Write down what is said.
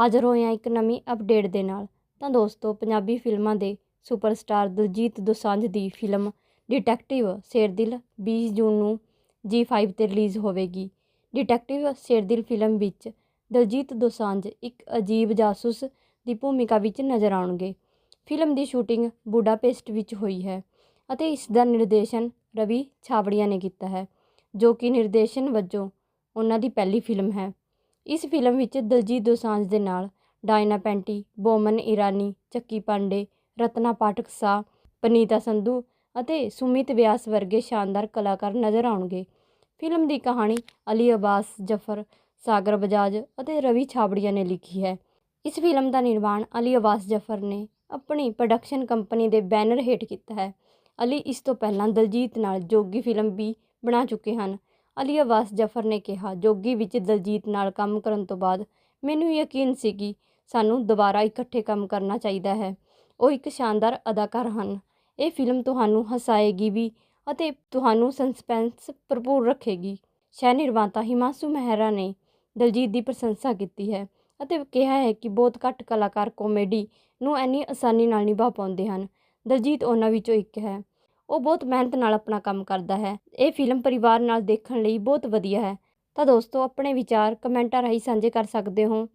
ਹਾਜ਼ਰ ਹੋਏ ਹਾਂ ਇੱਕ ਨਵੀਂ ਅਪਡੇਟ ਦੇ ਨਾਲ। ਤਾਂ ਦੋਸਤੋ, ਪੰਜਾਬੀ ਫਿਲਮਾਂ ਦੇ ਸੁਪਰਸਟਾਰ ਦਿਲਜੀਤ ਦੋਸਾਂਝ ਦੀ ਫਿਲਮ ਡਿਟੈਕਟਿਵ ਸ਼ੇਰਦਿਲ 20 ਜੂਨ ਨੂੰ ਜੀ5 ਤੇ ਰਿਲੀਜ਼ ਹੋਵੇਗੀ। ਡਿਟੈਕਟਿਵ ਸ਼ੇਰਦਿਲ ਫਿਲਮ ਵਿੱਚ ਦਿਲਜੀਤ ਦੋਸਾਂਝ ਇੱਕ ਅਜੀਬ ਜਾਸੂਸ ਦੀ ਭੂਮਿਕਾ ਵਿੱਚ ਨਜ਼ਰ ਆਉਣਗੇ। ਫਿਲਮ ਦੀ ਸ਼ੂਟਿੰਗ ਬੁਡਾਪੇਸਟ ਵਿੱਚ ਹੋਈ ਹੈ ਅਤੇ ਇਸ ਦਾ ਨਿਰਦੇਸ਼ਨ ਰਵੀ ਛਾਬੜੀਆ ਨੇ ਕੀਤਾ ਹੈ, ਜੋ ਕਿ ਨਿਰਦੇਸ਼ਨ ਵਜੋਂ ਉਹਨਾਂ ਦੀ ਪਹਿਲੀ ਫਿਲਮ ਹੈ। ਇਸ ਫਿਲਮ ਵਿੱਚ ਦਲਜੀਤ ਦੋਸਾਂਝ ਦੇ ਨਾਲ ਡਾਇਨਾ ਪੈਂਟੀ, ਬੋਮਨ ਇਰਾਨੀ, ਚੱਕੀ ਪਾਂਡੇ, ਰਤਨਾ ਪਾਠਕ ਸਾਹ, ਪਨੀਤਾ ਸੰਧੂ ਅਤੇ ਸੁਮਿਤ ਵਿਆਸ ਵਰਗੇ ਸ਼ਾਨਦਾਰ ਕਲਾਕਾਰ ਨਜ਼ਰ ਆਉਣਗੇ। ਫਿਲਮ ਦੀ ਕਹਾਣੀ ਅਲੀ ਅਬਾਸ, ਜਫਰ, ਸਾਗਰ ਬਜਾਜ ਅਤੇ ਰਵੀ ਛਾਬੜੀਆ ਨੇ ਲਿਖੀ ਹੈ। ਇਸ ਫਿਲਮ ਦਾ ਨਿਰਮਾਣ ਅਲੀ ਅਬਾਸ, ਜਫਰ ਨੇ ਆਪਣੀ ਪ੍ਰੋਡਕਸ਼ਨ ਕੰਪਨੀ ਦੇ ਬੈਨਰ ਹੇਠ ਕੀਤਾ ਹੈ। ਅਲੀ ਇਸ ਤੋਂ ਪਹਿਲਾਂ ਦਲਜੀਤ ਨਾਲ ਜੋਗੀ ਫਿਲਮ ਵੀ ਬਣਾ ਚੁੱਕੇ ਹਨ। ਅਲੀ ਅਬਾਸ ਜਫਰ ਨੇ ਕਿਹਾ, ਜੋਗੀ ਵਿੱਚ ਦਲਜੀਤ ਨਾਲ ਕੰਮ ਕਰਨ ਤੋਂ ਬਾਅਦ ਮੈਨੂੰ ਯਕੀਨ ਸੀ ਕਿ ਸਾਨੂੰ ਦੁਬਾਰਾ ਇਕੱਠੇ ਕੰਮ ਕਰਨਾ ਚਾਹੀਦਾ ਹੈ। ਉਹ ਇੱਕ ਸ਼ਾਨਦਾਰ ਅਦਾਕਾਰ ਹਨ। ਇਹ ਫਿਲਮ ਤੁਹਾਨੂੰ ਹਸਾਏਗੀ ਵੀ ਅਤੇ ਤੁਹਾਨੂੰ ਸਸਪੈਂਸ ਭਰਪੂਰ ਰੱਖੇਗੀ। ਸ਼ਹਿ ਨਿਰਮਾਤਾ ਹਿਮਾਂਸ਼ੂ ਮਹਿਰਾ ਨੇ ਦਲਜੀਤ ਦੀ ਪ੍ਰਸ਼ੰਸਾ ਕੀਤੀ ਹੈ ਅਤੇ ਕਿਹਾ ਹੈ ਕਿ ਬਹੁਤ ਘੱਟ ਕਲਾਕਾਰ ਕਾਮੇਡੀ ਨੂੰ ਇੰਨੀ ਆਸਾਨੀ ਨਾਲ ਨਿਭਾ ਪਾਉਂਦੇ ਹਨ। ਦਲਜੀਤ ਉਹਨਾਂ ਵਿੱਚੋਂ ਇੱਕ ਹੈ। ਉਹ ਬਹੁਤ ਮਿਹਨਤ ਨਾਲ ਆਪਣਾ ਕੰਮ ਕਰਦਾ ਹੈ। ਇਹ ਫਿਲਮ ਪਰਿਵਾਰ ਨਾਲ ਦੇਖਣ ਲਈ ਬਹੁਤ ਵਧੀਆ ਹੈ। ਤਾਂ ਦੋਸਤੋ, ਆਪਣੇ ਵਿਚਾਰ ਕਮੈਂਟਾਂ ਰਾਹੀਂ ਸਾਂਝੇ ਕਰ ਸਕਦੇ ਹੋ।